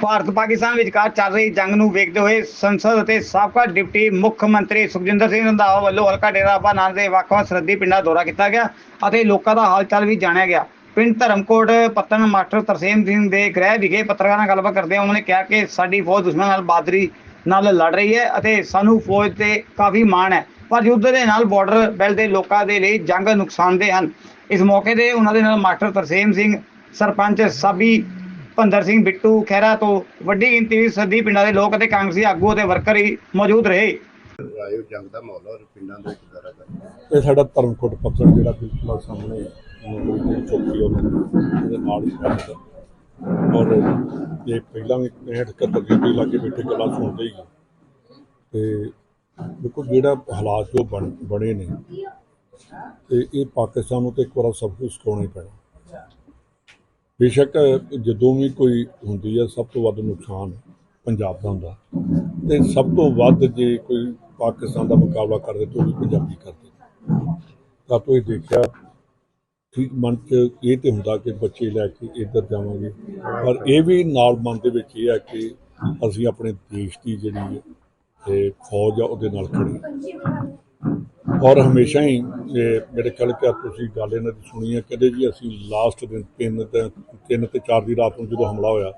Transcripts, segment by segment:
ਭਾਰਤ ਪਾਕਿਸਤਾਨ ਵਿਚਕਾਰ ਚੱਲ ਰਹੀ ਜੰਗ ਨੂੰ ਵੇਖਦੇ ਹੋਏ ਸੰਸਦ ਅਤੇ ਸਾਬਕਾ ਡਿਪਟੀ ਮੁੱਖ ਮੰਤਰੀ ਸੁਖਜਿੰਦਰ ਸਿੰਘ ਰੰਧਾਵਾ ਵੱਲੋਂ ਹਲਕਾ ਡੇਰਾ ਨਾਨਕ ਦੇ ਵੱਖ-ਵੱਖ ਸਰਹੱਦੀ ਪਿੰਡਾਂ ਦਾ ਦੌਰਾ ਕੀਤਾ ਗਿਆ ਅਤੇ ਲੋਕਾਂ ਦਾ ਹਾਲ ਵੀ ਜਾਣਿਆ ਗਿਆ। ਪਿੰਡ ਧਰਮਕੋਟ ਪੱਤਨ ਮਾਸਟਰ ਤਰਸੇਮ ਸਿੰਘ ਦੇ ਗ੍ਰਹਿ ਵਿਖੇ ਪੱਤਰਕਾਰਾਂ ਨਾਲ ਗੱਲਬਾਤ ਕਰਦੇ ਉਹਨਾਂ ਨੇ ਕਿਹਾ ਕਿ ਸਾਡੀ ਫੌਜ ਦੁਸ਼ਮਣ ਨਾਲ ਬਹਾਦਰੀ ਨਾਲ ਲੜ ਰਹੀ ਹੈ ਅਤੇ ਸਾਨੂੰ ਫੌਜ ਤੇ ਕਾਫੀ ਮਾਣ ਹੈ, ਪਰ ਯੁੱਧ ਦੇ ਨਾਲ ਬਾਰਡਰ ਬੈਲਟ ਦੇ ਲੋਕਾਂ ਦੇ ਲਈ ਜੰਗ ਨੁਕਸਾਨਦੇ ਹਨ। ਇਸ ਮੌਕੇ ਤੇ ਉਹਨਾਂ ਦੇ ਨਾਲ ਮਾਸਟਰ ਤਰਸੇਮ ਸਿੰਘ, ਸਰਪੰਚ ਸਾਬੀ ਭੰਦਰ ਸਿੰਘ ਬਿੱਟੂ ਖਹਿਰਾ ਤੋਂ ਵੱਡੀ ਗਿਣਤੀ ਵਿੱਚ ਸੱਦੀ ਪਿੰਡਾਂ ਦੇ ਲੋਕ ਅਤੇ ਕਾਂਗਰਸੀ ਆਗੂ ਅਤੇ ਵਰਕਰ ਹੀ ਮੌਜੂਦ ਰਹੇ। ਆਇਓ ਜੰਗ ਦਾ ਮਾਹੌਲ ਔਰ ਪਿੰਡਾਂ ਦੇ ਵਿੱਚ ਦੌਰਾ ਕਰਨਾ ਇਹ ਸਾਡਾ ਧਰਮਕੋਟ ਪੱਤਰ ਜਿਹੜਾ ਬਿਲਕੁਲ ਸਾਹਮਣੇ ਚੌਕੀ ਉਹਨਾਂ ਉਹਦੇ ਨਾਲ ਹੀ ਪੈਂਦਾ ਔਰ ਇਹ ਪਹਿਲਾਂ ਵੀ 71 ਦੇ ਲਾਗੇ ਬੈਠੇ ਗੱਲਾਂ ਸੁਣਦੇ ਹੀ ਤੇ ਦੇਖੋ ਜਿਹੜਾ ਹਾਲਾਤ ਜੋ ਬਣ ਬਣੇ ਨੇ ਤੇ ਇਹ ਪਾਕਿਸਤਾਨ ਨੂੰ ਤੇ ਇੱਕ ਵਾਰ ਸਭ ਕੁਝ ਸਿਖਾਉਣਾ ਹੀ ਪੈਣਾ। ਬੇਸ਼ੱਕ ਜਦੋਂ ਵੀ ਕੋਈ ਹੁੰਦੀ ਹੈ ਸਭ ਤੋਂ ਵੱਧ ਨੁਕਸਾਨ ਪੰਜਾਬ ਦਾ ਹੁੰਦਾ। ਤੇ ਸਭ ਤੋਂ ਵੱਧ ਜੇ ਕੋਈ ਪਾਕਿਸਤਾਨ ਦਾ ਮੁਕਾਬਲਾ ਕਰਦੇ ਤਾਂ ਉਹ ਵੀ ਪੰਜਾਬੀ ਕਰਦੇ। ਤਾਂ ਤੋਂ ਇਹ ਦੇਖਿਆ, ਠੀਕ ਮਨ ਚ ਇਹ ਤੇ ਹੁੰਦਾ ਕਿ ਬੱਚੇ ਲੈ ਕੇ ਇੱਧਰ ਜਾਵਾਂਗੇ। ਪਰ ਇਹ ਵੀ ਨਾਲ ਮਨ ਦੇ ਵਿੱਚ ਇਹ ਹੈ ਕਿ ਅਸੀਂ ਆਪਣੇ ਦੇਸ਼ ਦੀ ਜਿਹੜੀ ਇਹ ਫੌਜ ਆ, ਉਹਦੇ ਨਾਲ ਖੜੀ ਔਰ ਹਮੇਸ਼ਾ ਹੀ ਇਹ ਮੇਰੇ ਖਿਆਲ ਕਿ ਤੁਸੀਂ ਗੱਲ ਇਹਨਾਂ ਦੀ ਸੁਣੀ ਹੈ ਕਦੇ ਜੀ ਅਸੀਂ ਲਾਸਟ ਦਿਨ ਤਿੰਨ ਤੇ ਤਿੰਨ ਤੇ ਚਾਰ ਦੀ ਰਾਤ ਨੂੰ ਜਦੋਂ ਹਮਲਾ ਹੋਇਆ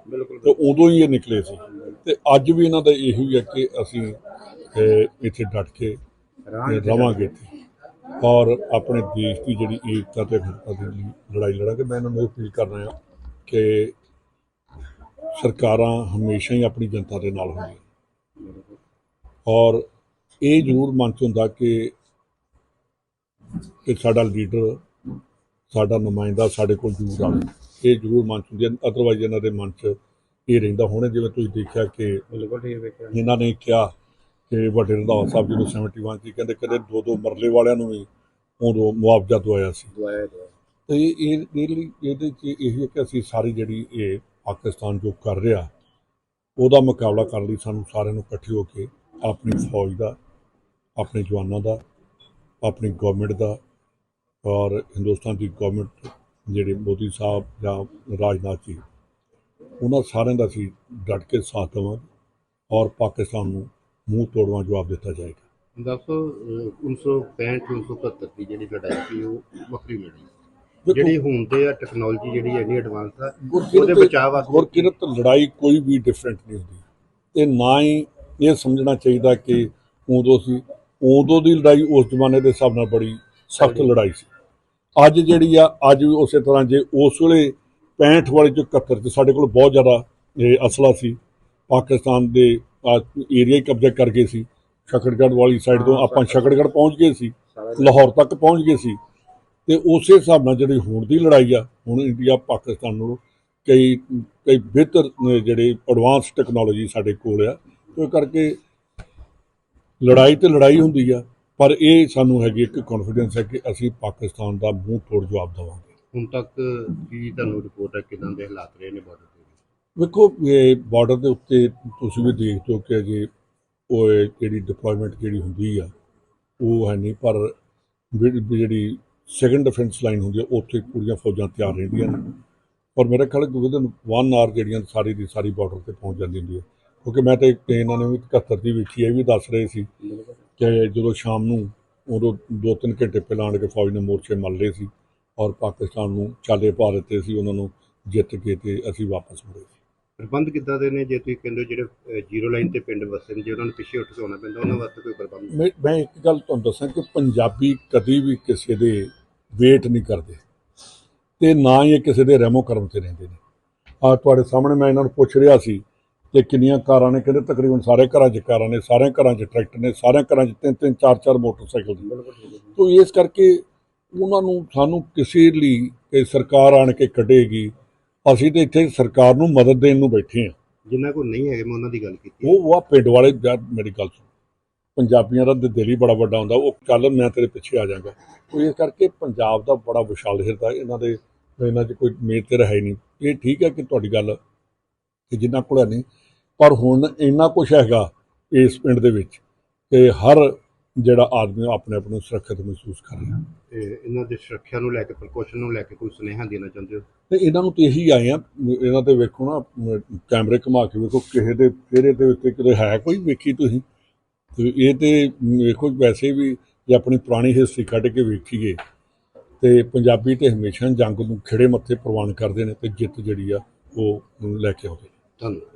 ਤੇ ਉਦੋਂ ਹੀ ਇਹ ਨਿਕਲੇ ਸੀ। ਤੇ ਅੱਜ ਵੀ ਇਹਨਾਂ ਦਾ ਇਹੋ ਹੀ ਹੈ ਕਿ ਅਸੀਂ ਇੱਥੇ ਡਟ ਕੇ ਰਵਾਂਗੇ ਔਰ ਆਪਣੇ ਦੇਸ਼ ਦੀ ਜਿਹੜੀ ਏਕਤਾ ਤੇ ਅਖੰਡਤਾ ਦੇ ਲੜਾਈ ਲੜਾਂਗੇ। ਮੈਂ ਇਹਨਾਂ ਨੂੰ ਅਪੀਲ ਕਰਨਾ ਹੈ ਕਿ ਸਰਕਾਰਾਂ ਹਮੇਸ਼ਾ ਹੀ ਆਪਣੀ ਜਨਤਾ ਦੇ ਨਾਲ ਹੁੰਦੀਆਂ ਔਰ ਇਹ ਜ਼ਰੂਰ ਮਨ 'ਚ ਹੁੰਦਾ ਕਿ ਕਿ ਸਾਡਾ ਲੀਡਰ ਸਾਡਾ ਨੁਮਾਇੰਦਾ ਸਾਡੇ ਕੋਲ ਜ਼ਰੂਰ ਆਵੇ। ਇਹ ਜ਼ਰੂਰ ਮਨ 'ਚ ਹੁੰਦੀ ਹੈ ਅਦਰਵਾਈਜ਼ ਇਹਨਾਂ ਦੇ ਮਨ 'ਚ ਇਹ ਰਹਿੰਦਾ ਹੁਣੇ ਜਿਵੇਂ ਤੁਸੀਂ ਦੇਖਿਆ ਕਿ ਇਹਨਾਂ ਨੇ ਕਿਹਾ ਕਿ ਵੱਡੇ ਰੰਧਾਵਾ ਸਾਹਿਬ ਜੀ ਨੂੰ 71 ਸੀ ਕਹਿੰਦੇ ਕਦੇ ਦੋ ਦੋ ਮਰਲੇ ਵਾਲਿਆਂ ਨੂੰ ਵੀ ਉਦੋਂ ਮੁਆਵਜ਼ਾ ਦਵਾਇਆ ਸੀ। ਤੇ ਇਹ ਇਹ ਲਈ ਇਹਦੇ ਚ ਇਹ ਹੈ ਕਿ ਅਸੀਂ ਸਾਰੀ ਜਿਹੜੀ ਇਹ ਪਾਕਿਸਤਾਨ ਜੋ ਕਰ ਰਿਹਾ ਉਹਦਾ ਮੁਕਾਬਲਾ ਕਰਨ ਲਈ ਸਾਨੂੰ ਸਾਰਿਆਂ ਨੂੰ ਇਕੱਠੇ ਹੋ ਕੇ ਆਪਣੀ ਫੌਜ ਦਾ ਆਪਣੇ ਜਵਾਨਾਂ ਦਾ ਆਪਣੀ ਗਵਰਨਮੈਂਟ ਦਾ ਔਰ ਹਿੰਦੁਸਤਾਨ ਦੀ ਗਵਰਨਮੈਂਟ ਜਿਹੜੇ ਮੋਦੀ ਸਾਹਿਬ ਜਾਂ ਰਾਜਨਾਥ ਜੀ ਉਹਨਾਂ ਸਾਰਿਆਂ ਦਾ ਅਸੀਂ ਡਟ ਕੇ ਸਾਥ ਦੇਵਾਂਗੇ ਔਰ ਪਾਕਿਸਤਾਨ ਨੂੰ ਮੂੰਹ ਤੋੜਵਾ ਜਵਾਬ ਦਿੱਤਾ ਜਾਏਗਾ। ਦੱਸੋ ਅਹ, 1965 1971 ਦੀ ਜਿਹੜੀ ਲੜਾਈ ਸੀ ਉਹ ਵੱਖਰੀ ਲੜਾਈ ਜਿਹੜੀ ਹੁਣ ਤੇ ਆ ਟੈਕਨੋਲੋਜੀ ਜਿਹੜੀ ਇੰਨੀ ਐਡਵਾਂਸ ਆ ਉਹਦੇ ਬਚਾਅ ਵਾਸਤੇ ਗੁਰਕਿਰਤ ਲੜਾਈ ਕੋਈ ਵੀ ਡਿਫਰੈਂਟ ਨਹੀਂ ਹੁੰਦੀ। ਤੇ ਨਾ ਹੀ ਇਹ ਸਮਝਣਾ ਚਾਹੀਦਾ ਕਿ ਉਦੋਂ ਸੀ ਉਦੋਂ ਦੀ ਲੜਾਈ ਉਸ ਜ਼ਮਾਨੇ ਦੇ ਹਿਸਾਬ ਨਾਲ ਬੜੀ ਸਖਤ ਲੜਾਈ ਸੀ। ਅੱਜ ਜਿਹੜੀ ਆ, ਅੱਜ ਵੀ ਉਸੇ ਤਰ੍ਹਾਂ ਜੇ ਉਸ ਵੇਲੇ 65 ਵਾਲੇ ਚ 71 ਚ ਸਾਡੇ ਕੋਲ ਬਹੁਤ ਜ਼ਿਆਦਾ ਅਸਲਾ ਸੀ। ਪਾਕਿਸਤਾਨ ਦੇ ਏਰੀਆ ਹੀ ਕਬਜ਼ਾ ਕਰ ਗਏ ਸੀ। ਸ਼ਕੜਗੜ੍ਹ ਵਾਲੀ ਸਾਈਡ ਤੋਂ ਆਪਾਂ ਸ਼ਕੜਗੜ੍ਹ ਪਹੁੰਚ ਗਏ ਸੀ। ਲਾਹੌਰ ਤੱਕ ਪਹੁੰਚ ਗਏ ਸੀ। ਤੇ ਉਸੇ ਹਿਸਾਬ ਨਾਲ ਜਿਹੜੀ ਹੁਣ ਦੀ ਲੜਾਈ ਆ, ਹੁਣ ਇੰਡੀਆ ਪਾਕਿਸਤਾਨ ਨੂੰ ਕਈ ਕਈ ਬਿਹਤਰ ਜਿਹੜੇ ਐਡਵਾਂਸ ਟੈਕਨੋਲੋਜੀ ਸਾਡੇ ਕੋਲ ਆ, ਤੇ ਉਹ ਕਰਕੇ ਲੜਾਈ ਤੇ ਲੜਾਈ ਹੁੰਦੀ ਆ। ਪਰ ਇਹ ਸਾਨੂੰ ਹੈਗੀ ਇੱਕ ਕੌਨਫੀਡੈਂਸ ਹੈ ਕਿ ਅਸੀਂ ਪਾਕਿਸਤਾਨ ਦਾ ਮੂੰਹ ਤੋੜ ਜਵਾਬ ਦੇਵਾਂਗੇ। ਹੁਣ ਤੱਕ ਕੀ ਤੁਹਾਨੂੰ ਰਿਪੋਰਟ ਹੈ ਕਿਦਾਂ ਦੇ ਹਾਲਾਤ ਰਹੇ ਨੇ ਬਾਰਡਰ ਤੇ ਵੇਖੋ ਇਹ ਬਾਰਡਰ ਦੇ ਉੱਤੇ ਤੁਸੀਂ ਵੀ ਦੇਖਦੇ ਹੋ ਕਿ ਅਜੇ ਉਹ ਜਿਹੜੀ ਡਿਪਲੋਇਮੈਂਟ ਜਿਹੜੀ ਹੁੰਦੀ ਆ ਉਹ ਹੈ ਨਹੀਂ ਪਰ ਜਿਹੜੀ ਸੈਕੰਡ ਡਿਫੈਂਸ ਲਾਈਨ ਹੁੰਦੀ ਆ ਉੱਥੇ ਪੂਰੀਆਂ ਫੌਜਾਂ ਤਿਆਰ ਰਹਿੰਦੀਆਂ ਨੇ। ਔਰ ਮੇਰੇ ਖਿਆਲ ਵਿਦਨ 1 ਆਰ ਜਿਹੜੀਆਂ ਸਾਰੀ ਦੀ ਸਾਰੀ ਬਾਰਡਰ ਤੇ ਪਹੁੰਚ ਜਾਂਦੀ ਹੁੰਦੀ ਹੈ ਕਿਉਂਕਿ ਮੈਂ ਤੇ ਇਹਨਾਂ ਨੇ ਵੀ 71 ਦੀ ਵੇਖੀ ਇਹ ਵੀ ਦੱਸ ਰਹੇ ਸੀ। ਕਿ ਜਦੋਂ ਸ਼ਾਮ ਨੂੰ ਉਦੋਂ 2-3 ਘੰਟੇ ਪਹਿਲਾਂ ਆਣ ਕੇ ਫੌਜ ਨੇ ਮੋਰਚੇ ਮੱਲ ਲਏ ਸੀ ਔਰ ਪਾਕਿਸਤਾਨ ਨੂੰ ਚਾਲੇ ਪਾ ਦਿੱਤੇ ਸੀ ਉਹਨਾਂ ਨੂੰ ਜਿੱਤ ਕੇ ਤੇ ਅਸੀਂ ਵਾਪਸ ਮੁੜੇ ਸੀ ਪ੍ਰਬੰਧ ਕਿੱਦਾਂ ਦੇ ਨੇ ਜੇ ਤੁਸੀਂ ਕਹਿੰਦੇ ਹੋ ਜਿਹੜੇ ਜ਼ੀਰੋ ਲਾਈਨ ਤੇ ਪਿੰਡ ਵਸਦੇ ਨੇ ਜੇ ਉਹਨਾਂ ਨੂੰ ਪਿੱਛੇ ਉੱਠ ਕੇ ਆਉਣਾ ਪੈਂਦਾ ਉਹਨਾਂ ਵਾਸਤੇ ਕੋਈ ਪ੍ਰਬੰਧ ਨਹੀਂ। ਮੈਂ ਇੱਕ ਗੱਲ ਤੁਹਾਨੂੰ ਦੱਸਾਂ ਕਿ ਪੰਜਾਬੀ ਕਦੀ ਵੀ ਕਿਸੇ ਦੇ ਵੇਟ ਨਹੀਂ ਕਰਦੇ ਤੇ ਨਾ ਹੀ ਕਿਸੇ ਦੇ ਰਹਿਮੋ ਕਰਮ ਤੇ ਰਹਿੰਦੇ ਨੇ ਆ ਤੁਹਾਡੇ ਸਾਹਮਣੇ ਮੈਂ ਇਹਨਾਂ ਨੂੰ ਪੁੱਛ ਰਿਹਾ ਸੀ ਕਿ ਕਿੰਨੀਆਂ ਕਾਰਾਂ ਨੇ ਕਹਿੰਦੇ ਤਕਰੀਬਨ ਸਾਰੇ ਘਰਾਂ 'ਚ ਕਾਰਾਂ ਨੇ ਸਾਰਿਆਂ ਘਰਾਂ 'ਚ ਟਰੈਕਟਰ ਨੇ ਸਾਰਿਆਂ ਘਰਾਂ 'ਚ ਤਿੰਨ ਤਿੰਨ ਚਾਰ ਚਾਰ ਮੋਟਰਸਾਈਕਲ ਨੇ। ਤੋ ਇਸ ਕਰਕੇ ਉਹਨਾਂ ਨੂੰ ਸਾਨੂੰ ਕਿਸੇ ਲਈ ਕਿ ਸਰਕਾਰ ਆਣ ਕੇ ਕੱਢੇਗੀ ਅਸੀਂ ਤੇ ਇੱਥੇ ਸਰਕਾਰ ਨੂੰ ਮਦਦ ਦੇਣ ਨੂੰ ਬੈਠੇ ਹਾਂ। ਜਿਨ੍ਹਾਂ ਕੋਲ ਨਹੀਂ ਹੈਗੇ ਮੈਂ ਉਹਨਾਂ ਦੀ ਗੱਲ ਕੀਤੀ ਉਹ ਉਹ ਪਿੰਡ ਵਾਲੇ ਯਾਰ ਮੇਰੀ ਗੱਲ ਸੁਣ। ਪੰਜਾਬੀਆਂ ਦਾ ਦਿਲ ਹੀ ਬੜਾ ਵੱਡਾ ਹੁੰਦਾ ਉਹ ਚੱਲ ਮੈਂ ਤੇਰੇ ਪਿੱਛੇ ਆ ਜਾਵਾਂਗਾ ਉਹ ਇਸ ਕਰਕੇ ਪੰਜਾਬ ਦਾ ਬੜਾ ਵਿਸ਼ਾਲ ਹਿਰਦਾ ਇਹਨਾਂ ਦੇ ਇਹਨਾਂ 'ਚ ਕੋਈ ਮੇਰ ਤੇ ਹੈ ਨਹੀਂ। ਇਹ ਠੀਕ ਹੈ ਕਿ ਤੁਹਾਡੀ ਗੱਲ ਕਿ ਜਿੰਨਾ ਕੋਲ ਨਹੀਂ। ਪਰ ਹੁਣ ਇੰਨਾ ਕੁਝ ਹੈਗਾ ਇਸ ਪਿੰਡ ਦੇ ਵਿੱਚ ਕਿ ਹਰ ਜਿਹੜਾ ਆਦਮੀ ਆਪਣੇ ਆਪ ਨੂੰ ਸੁਰੱਖਿਅਤ ਮਹਿਸੂਸ ਕਰ ਰਿਹਾ। ਤੇ ਇਹਨਾਂ ਦੀ ਸੁਰੱਖਿਆ ਨੂੰ ਲੈ ਕੇ ਪ੍ਰੀਕਾਸ਼ਨ ਨੂੰ ਲੈ ਕੇ ਕੋਈ ਸੁਨੇਹਾ ਦੇਣਾ ਚਾਹੁੰਦੇ ਹੋ? ਤੇ ਇਹਨਾਂ ਨੂੰ ਤੇ ਇਹੀ ਆਏ ਆ ਇਹਨਾਂ ਤੇ ਵੇਖੋ ਨਾ ਕੈਮਰੇ ਘੁਮਾ ਕੇ ਵੇਖੋ ਕਿਸੇ ਦੇ ਚਿਹਰੇ ਦੇ ਉੱਤੇ ਕਿਤੇ ਹੈ ਕੋਈ ਵੇਖੀ ਤੁਸੀਂ? ਤੇ ਇਹ ਤੇ ਵੇਖੋ ਵੈਸੇ ਵੀ ਜੇ ਆਪਣੀ ਪੁਰਾਣੀ ਹਿਸਟਰੀ ਕੱਢ ਕੇ ਵੇਖੀਏ ਤੇ ਪੰਜਾਬੀ ਤੇ ਹਮੇਸ਼ਾ ਜੰਗ ਨੂੰ ਖਿੜੇ ਮੱਥੇ ਪ੍ਰਵਾਨ ਕਰਦੇ ਨੇ ਤੇ ਜਿੱਤ ਜਿਹੜੀ ਆ ਉਹ ਲੈ ਕੇ ਆਉਂਦੇ ਧੰਨਵਾਦ।